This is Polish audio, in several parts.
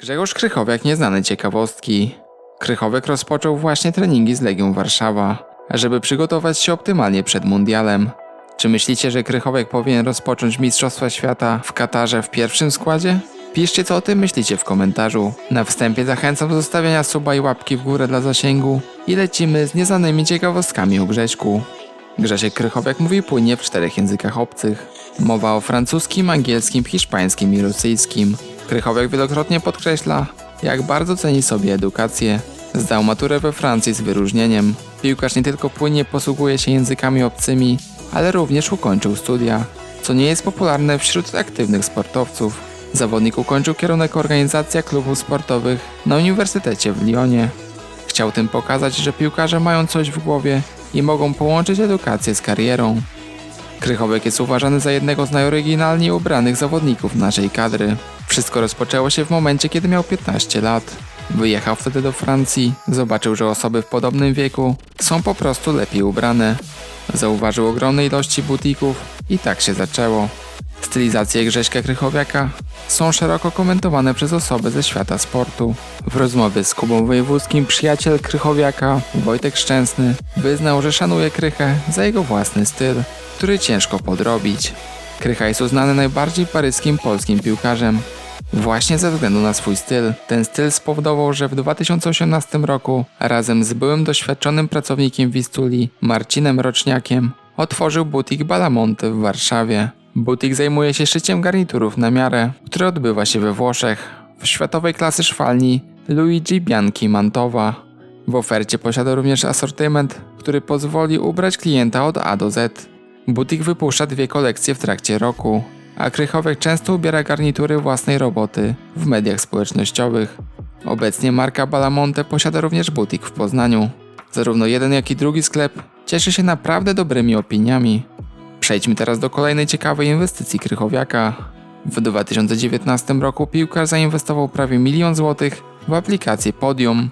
Grzegorz Krychowiak nieznane ciekawostki. Krychowiak rozpoczął właśnie treningi z Legią Warszawa, żeby przygotować się optymalnie przed mundialem. Czy myślicie, że Krychowiak powinien rozpocząć Mistrzostwa Świata w Katarze w pierwszym składzie? Piszcie co o tym myślicie w komentarzu. Na wstępie zachęcam do zostawiania suba i łapki w górę dla zasięgu i lecimy z nieznanymi ciekawostkami o Grześku. Grzesiek Krychowiak mówi płynnie w czterech językach obcych. Mowa o francuskim, angielskim, hiszpańskim i rosyjskim. Krychowiak wielokrotnie podkreśla, jak bardzo ceni sobie edukację. Zdał maturę we Francji z wyróżnieniem. Piłkarz nie tylko płynnie posługuje się językami obcymi, ale również ukończył studia, co nie jest popularne wśród aktywnych sportowców. Zawodnik ukończył kierunek organizacja klubów sportowych na Uniwersytecie w Lyonie. Chciał tym pokazać, że piłkarze mają coś w głowie i mogą połączyć edukację z karierą. Krychowiak jest uważany za jednego z najoryginalniej ubranych zawodników naszej kadry. Wszystko rozpoczęło się w momencie, kiedy miał 15 lat. Wyjechał wtedy do Francji, zobaczył, że osoby w podobnym wieku są po prostu lepiej ubrane. Zauważył ogromne ilości butików i tak się zaczęło. Stylizacje Grześka Krychowiaka są szeroko komentowane przez osoby ze świata sportu. W rozmowie z Kubą Wojewódzkim przyjaciel Krychowiaka, Wojtek Szczęsny, wyznał, że szanuje Krychę za jego własny styl, który ciężko podrobić. Krycha jest uznany najbardziej paryskim polskim piłkarzem. Właśnie ze względu na swój styl. Ten styl spowodował, że w 2018 roku razem z byłym doświadczonym pracownikiem Wistuli, Marcinem Roczniakiem, otworzył butik Balamonte w Warszawie. Butik zajmuje się szyciem garniturów na miarę, które odbywa się we Włoszech, w światowej klasy szwalni Luigi Bianchi Mantowa. W ofercie posiada również asortyment, który pozwoli ubrać klienta od A do Z. Butik wypuszcza dwie kolekcje w trakcie roku, a Krychowiak często ubiera garnitury własnej roboty w mediach społecznościowych. Obecnie marka Balamonte posiada również butik w Poznaniu. Zarówno jeden, jak i drugi sklep cieszy się naprawdę dobrymi opiniami. Przejdźmy teraz do kolejnej ciekawej inwestycji Krychowiaka. W 2019 roku piłkarz zainwestował prawie milion złotych w aplikację Podium,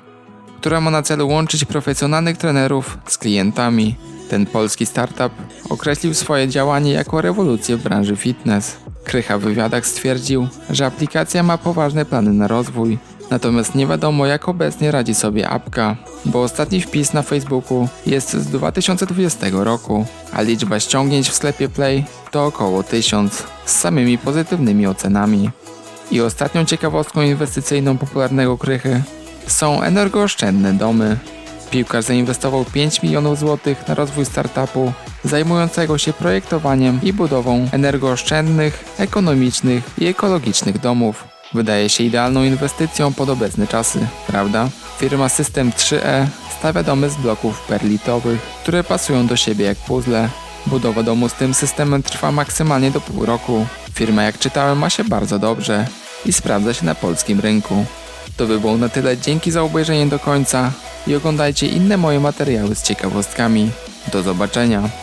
która ma na celu łączyć profesjonalnych trenerów z klientami. Ten polski startup określił swoje działanie jako rewolucję w branży fitness. Krycha w wywiadach stwierdził, że aplikacja ma poważne plany na rozwój, natomiast nie wiadomo jak obecnie radzi sobie apka, bo ostatni wpis na Facebooku jest z 2020 roku, a liczba ściągnięć w sklepie Play to około 1000 z samymi pozytywnymi ocenami. I ostatnią ciekawostką inwestycyjną popularnego krychy są energooszczędne domy. Piłkarz zainwestował 5 milionów złotych na rozwój startupu zajmującego się projektowaniem i budową energooszczędnych, ekonomicznych i ekologicznych domów. Wydaje się idealną inwestycją pod obecne czasy, prawda? Firma System 3E stawia domy z bloków perlitowych, które pasują do siebie jak puzzle. Budowa domu z tym systemem trwa maksymalnie do pół roku. Firma, jak czytałem, ma się bardzo dobrze i sprawdza się na polskim rynku. To by było na tyle. Dzięki za obejrzenie do końca i oglądajcie inne moje materiały z ciekawostkami. Do zobaczenia.